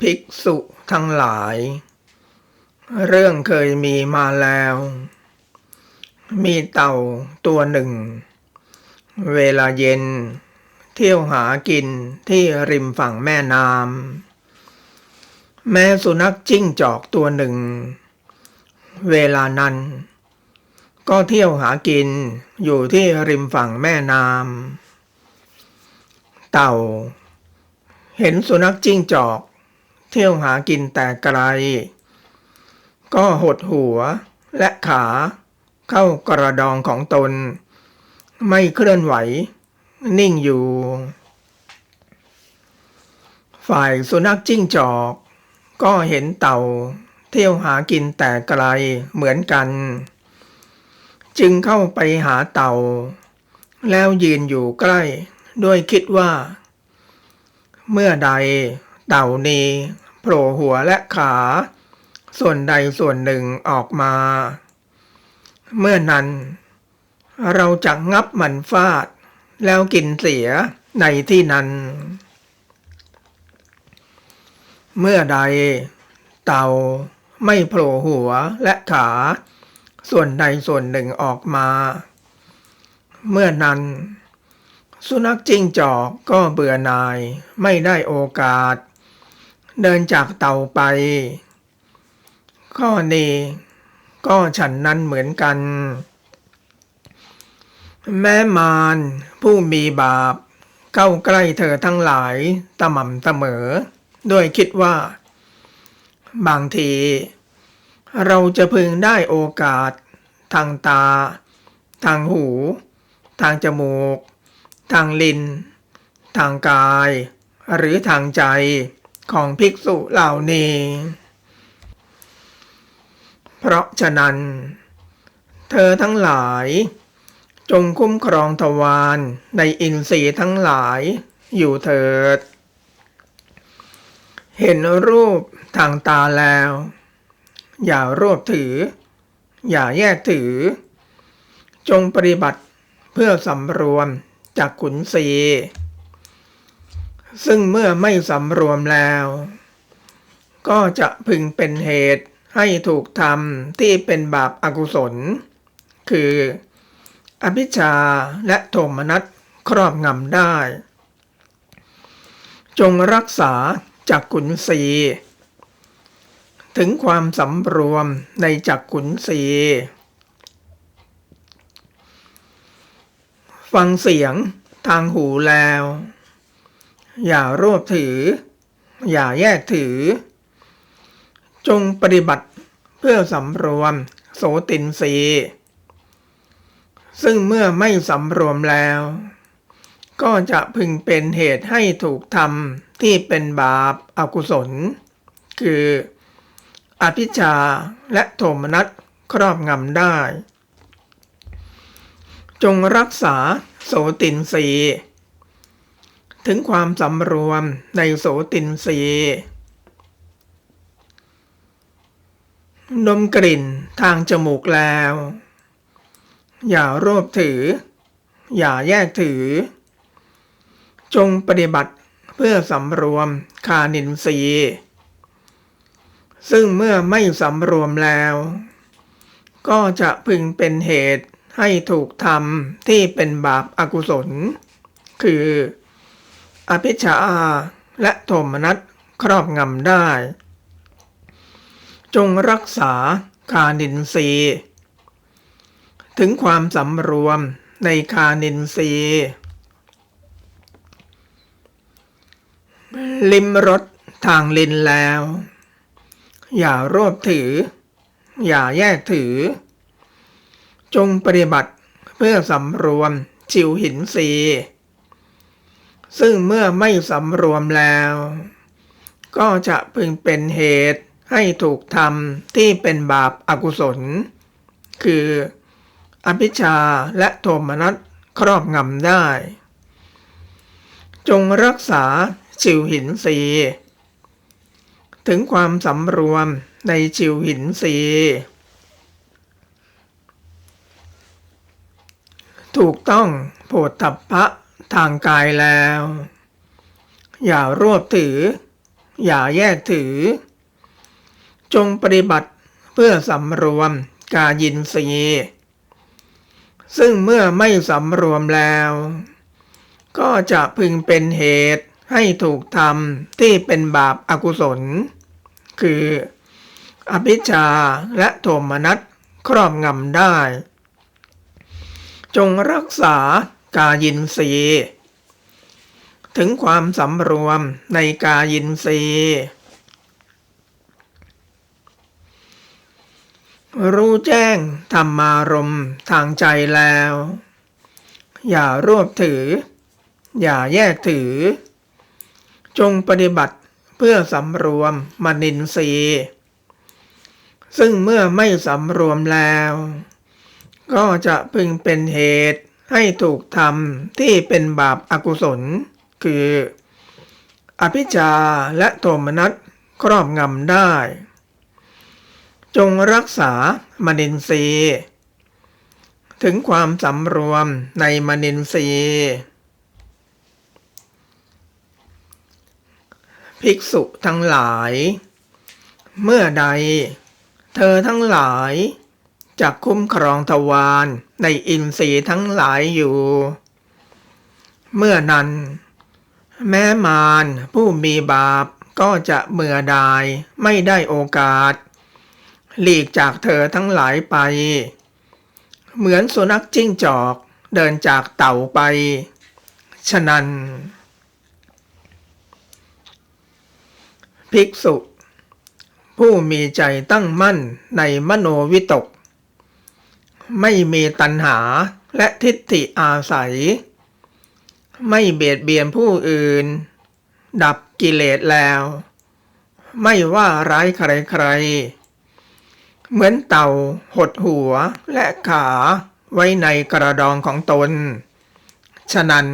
ภิกษุทั้งหลาย เรื่องเคยมีมาแล้ว มีเต่าตัวหนึ่ง เวลาเย็น เที่ยวหากินที่ริมฝั่งแม่น้ำแม้สุนัขจิ้งจอกตัวหนึ่ง เวลานั้น ก็เที่ยวหากินอยู่ที่ริมฝั่งแม่น้ำเต่า เห็นสุนัขจิ้งจอก เที่ยวหากินแต่ไกล ก็หดหัวและขาเข้ากระดองของตน ไม่เคลื่อนไหว นิ่งอยู่ ฝ่ายสุนัขจิ้งจอก ก็เห็นเต่า เที่ยวหากินแต่ไกลเหมือนกัน จึงเข้าไปหาเต่า แล้วยืนอยู่ใกล้ด้วยคิดว่า เมื่อใดเต่านี้ โผล่หัวและขา ส่วนใดส่วนหนึ่งออกมา เมื่อนั้น เราจะงับมันฟาด แล้วกินเสียในที่นั้น เมื่อใด เต่าไม่โผล่หัวและขา ส่วนใดส่วนหนึ่งออกมา เมื่อนั้น สุนัขจิ้งจอกก็เบื่อหน่ายไม่ได้โอกาส เดินจากเต่าไปข้อนี้ก็ฉันนั้นเหมือนกัน แม้มารผู้มีบาป เข้าใกล้เธอทั้งหลายตะหม่ำเสมอ ด้วยคิดว่า บางที เราจะพึงได้โอกาส ทางตา ทางหู ทางจมูก ทางลิ้น ทางกาย หรือทางใจ ของภิกษุเหล่านี้ เพราะฉะนั้น เธอทั้งหลาย จงคุ้มครองทวารในอินทรีย์ทั้งหลายอยู่เถิด เห็นรูปทางตาแล้ว อย่ารวบถือ อย่าแยกถือ จงปฏิบัติเพื่อสำรวมจากขุนศี ซึ่งเมื่อไม่สำรวมแล้ว ก็จะพึงเป็นเหตุให้ถูกทำที่เป็นบาปอากุศล คือ อภิชาและโทมนัสครอบงำได้ จงรักษาจากขุนศีถึงความสำรวมในจักขุนศีฟังเสียงทางหูแล้ว อย่ารวบถือ อย่าแยกถือ จงปฏิบัติเพื่อสำรวมโสตินสีซึ่งเมื่อไม่สำรวมแล้ว ก็จะพึงเป็นเหตุให้ถูกทำที่เป็นบาปอากุศล คืออภิชาและโทมนัสครอบงำได้ จงรักษาโสตินสี ถึงความสำรวมในโสตินสีดมกลิ่นทางจมูกแล้ว อย่ารวบถือ อย่าแยกถือ จงปฏิบัติเพื่อสำรวมคานินสีซึ่งเมื่อไม่สำรวมแล้ว ก็จะพึงเป็นเหตุให้ถูกทำที่เป็นบาปอากุศล คือ อภิชาและโทมนัสครอบงำได้ จงรักษาคานินทรีถึงความสำรวมในคานินทรีลิมรสทางลินแล้ว อย่ารวบถือ อย่าแยกถือ จงปฏิบัติเพื่อสำรวมจิวหินสี ซึ่งเมื่อไม่สำรวมแล้ว ก็จะพึงเป็นเหตุให้ถูกทำที่เป็นบาปอากุศล คืออภิชาและโทมนัสครอบงำได้ จงรักษาจิวหินสี ถึงความสำรวมในจิวหินสีถูกต้องโผฏฐัพพะ ทางกายแล้ว อย่ารวบถือ อย่าแยกถือ จงปฏิบัติเพื่อสำรวมกายินทรียซึ่งเมื่อไม่สำรวมแล้ว ก็จะพึงเป็นเหตุให้ถูกทำที่เป็นบาปอากุศล คือ อภิชาและโทมนัสครอบงำได้ จงรักษา กายินทรีย์ถึงความสำรวมในกายินทรีย์รู้แจ้งธรรมารมณ์ทางใจแล้ว อย่ารวบถือ อย่าแยกถือ จงปฏิบัติเพื่อสำรวมมนินทรีย์ซึ่งเมื่อไม่สำรวมแล้ว ก็จะพึงเป็นเหตุ ให้ถูกทำที่เป็นบาปอากุศล คือ อภิชาและโทมนัสครอบงำได้ จงรักษามนินทรีย์ ถึงความสำรวมในมนินทรีย์ภิกษุทั้งหลาย เมื่อใด เธอทั้งหลาย จะคุ้มครองทวารในอินทรีย์ทั้งหลายอยู่ เมื่อนั้น แม้มารผู้มีบาปก็จะเมื่อดายไม่ได้โอกาส หลีกจากเธอทั้งหลายไป เหมือนสุนัขจิ้งจอกเดินจากเต่าไป ฉะนั้น ภิกษุ ผู้มีใจตั้งมั่นในมโนวิตก ไม่มีตัณหาและทิฏฐิอาศัย ไม่เบียดเบียนผู้อื่น ดับกิเลสแล้ว ไม่ว่าร้ายใครๆ เหมือนเต่าหดหัวและขาไว้ในกระดองของตน ฉะนั้น